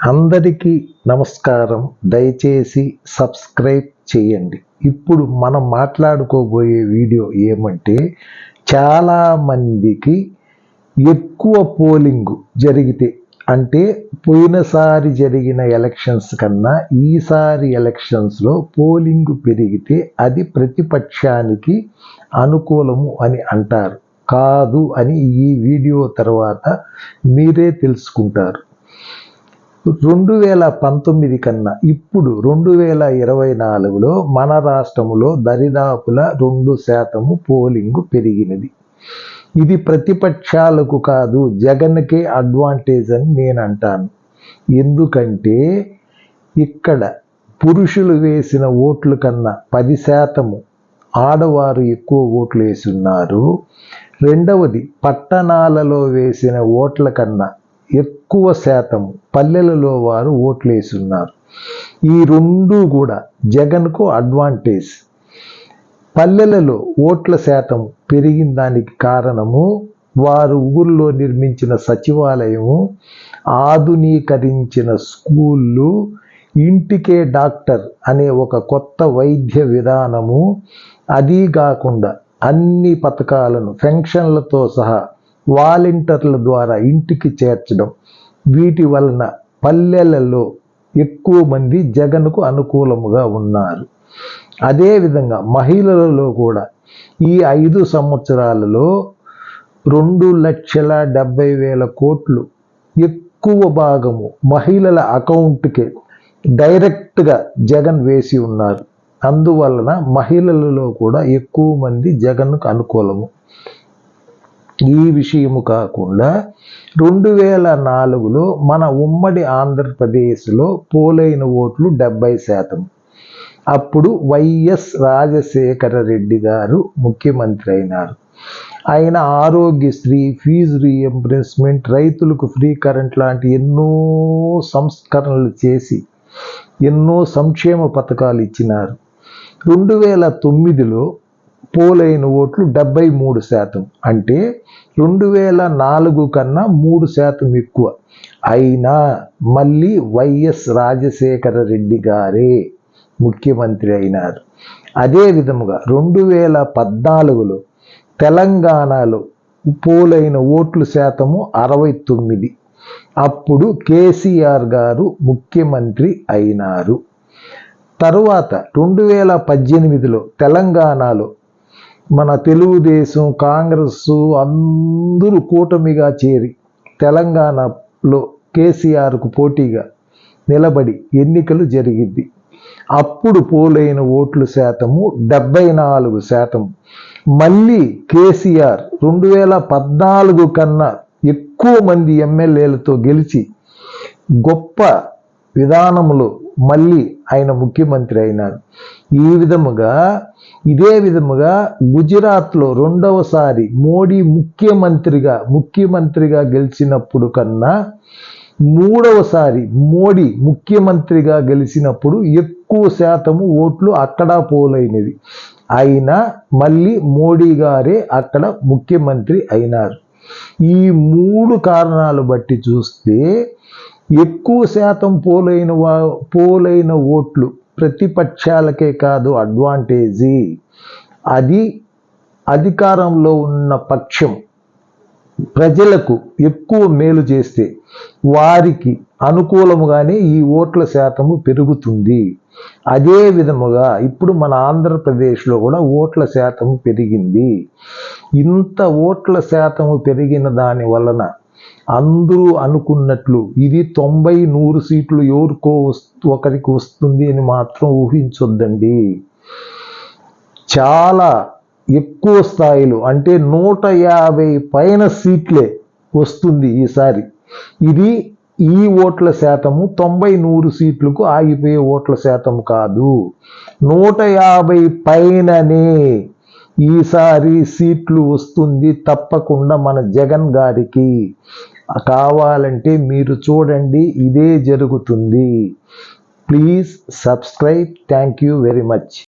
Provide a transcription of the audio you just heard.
అందరికీ నమస్కారం. దయచేసి సబ్స్క్రైబ్ చేయండి. ఇప్పుడు మనం మాట్లాడుకోబోయే వీడియో ఏమంటే చాలామందికి ఎక్కువ పోలింగ్ జరిగితే అంటే పోయినసారి జరిగిన ఎలక్షన్స్ కన్నా ఈసారి ఎలక్షన్స్లో పోలింగ్ పెరిగితే అది ప్రతిపక్షానికి అనుకూలము అని అంటారు. కాదు అని ఈ వీడియో తర్వాత మీరే తెలుసుకుంటారు. రెండు వేల పంతొమ్మిది కన్నా ఇప్పుడు రెండు వేల ఇరవై నాలుగులో మన రాష్ట్రంలో దరిదాపుల రెండు శాతము పోలింగ్ పెరిగినది. ఇది ప్రతిపక్షాలకు కాదు జగన్కే అడ్వాంటేజ్ అని నేను అంటాను ఎందుకంటే ఇక్కడ పురుషులు వేసిన ఓట్ల కన్నా పది శాతము ఆడవారు ఎక్కువ ఓట్లు వేసున్నారు. రెండవది పట్టణాలలో వేసిన ఓట్ల కన్నా ఎక్కువ శాతం పల్లెలలో వారు ఓట్లేసున్నారు. ఈ రెండు కూడా జగన్కు అడ్వాంటేజ్ పల్లెలలో ఓట్ల శాతం పెరిగిన దానికి కారణము వారు ఊర్లో నిర్మించిన సచివాలయము ఆధునీకరించిన స్కూళ్ళు ఇంటికే డాక్టర్ అనే ఒక కొత్త వైద్య విధానము అది కాకుండా అన్ని పథకాలను పెన్షన్లతో సహా వాలంటీర్ల ద్వారా ఇంటికి చేర్చడం. వీటి వలన పల్లెలలో ఎక్కువ మంది జగన్కు అనుకూలముగా ఉన్నారు. అదేవిధంగా మహిళలలో కూడా ఈ ఐదు సంవత్సరాలలో రెండు లక్షల డెబ్బై వేల కోట్లు ఎక్కువ భాగము మహిళల అకౌంట్కే డైరెక్ట్గా జగన్ వేసి ఉన్నారు. అందువలన మహిళలలో కూడా ఎక్కువ మంది జగన్కు అనుకూలము. ఈ విషయము కాకుండా రెండు వేల నాలుగులో మన ఉమ్మడి ఆంధ్రప్రదేశ్లో పోలైన ఓట్లు డెబ్బై శాతం. అప్పుడు వైఎస్ రాజశేఖర రెడ్డి గారు ముఖ్యమంత్రి అయినారు. ఆయన ఆరోగ్యశ్రీ ఫీజు రీఎంబర్స్మెంట్ రైతులకు ఫ్రీ కరెంట్ లాంటి ఎన్నో సంస్కరణలు చేసి ఎన్నో సంక్షేమ పథకాలు ఇచ్చినారు. రెండు వేల తొమ్మిదిలో పోలైన ఓట్లు డెబ్బై మూడు శాతం. అంటే రెండు వేల నాలుగు కన్నా మూడు శాతం ఎక్కువ. అయినా మళ్ళీ వైఎస్ రాజశేఖర రెడ్డి గారే ముఖ్యమంత్రి అయినారు. అదే విధముగా రెండు వేల పద్నాలుగులో తెలంగాణలో పోలైన ఓట్లు శాతము అరవై తొమ్మిది. అప్పుడు కేసీఆర్ గారు ముఖ్యమంత్రి అయినారు. తరువాత రెండు వేల పద్దెనిమిదిలో తెలంగాణలో మన తెలుగుదేశం కాంగ్రెస్ అందరూ కూటమిగా చేరి తెలంగాణలో కేసీఆర్కు పోటీగా నిలబడి ఎన్నికలు జరిగింది. అప్పుడు పోలైన ఓట్ల శాతము డెబ్బై నాలుగు శాతం. మళ్ళీ కేసీఆర్ రెండు వేల పద్నాలుగు కన్నా ఎక్కువ మంది ఎమ్మెల్యేలతో గెలిచి గొప్ప విధానంలో మళ్ళీ ఆయన ముఖ్యమంత్రి అయినారు ఈ విధముగా ఇదే విధముగా గుజరాత్లో రెండవసారి మోడీ ముఖ్యమంత్రిగా ముఖ్యమంత్రిగా గెలిచినప్పుడు కన్నా మూడవసారి మోడీ ముఖ్యమంత్రిగా గెలిచినప్పుడు ఎక్కువ శాతము ఓట్లు అక్కడ పోలైనవి అయినా మళ్ళీ మోడీ గారే అక్కడ ముఖ్యమంత్రి అయినారు. ఈ మూడు కారణాలు బట్టి చూస్తే ఎక్కువ శాతం పోలైన వా పోలైన ఓట్లు ప్రతిపక్షాలకే కాదు అడ్వాంటేజీ అది అధికారంలో ఉన్న పక్షం. ప్రజలకు ఎక్కువ మేలు చేస్తే వారికి అనుకూలముగానే ఈ ఓట్ల శాతము పెరుగుతుంది. అదే విధముగా ఇప్పుడు మన ఆంధ్రప్రదేశ్లో కూడా ఓట్ల శాతము పెరిగింది. ఇంత ఓట్ల శాతము పెరిగిన దాని వలన అందరూ అనుకున్నట్లు ఇది తొంభై నూరు సీట్లు ఎవరికో ఒకరికి వస్తుంది అని మాత్రం ఊహించొద్దండి. చాలా ఎక్కువ స్థాయిలో అంటే నూట యాభై పైన సీట్లే వస్తుంది ఈసారి. ఇది ఈ ఓట్ల శాతము తొంభై నూరు సీట్లకు ఆగిపోయే ఓట్ల శాతం కాదు. నూట యాభై పైననే ఈసారి సీట్లు వస్తుంది తప్పకుండా మన జగన్ గారికి. కావాలంటే మీరు చూడండి ఇదే జరుగుతుంది. Please subscribe. Thank you very much.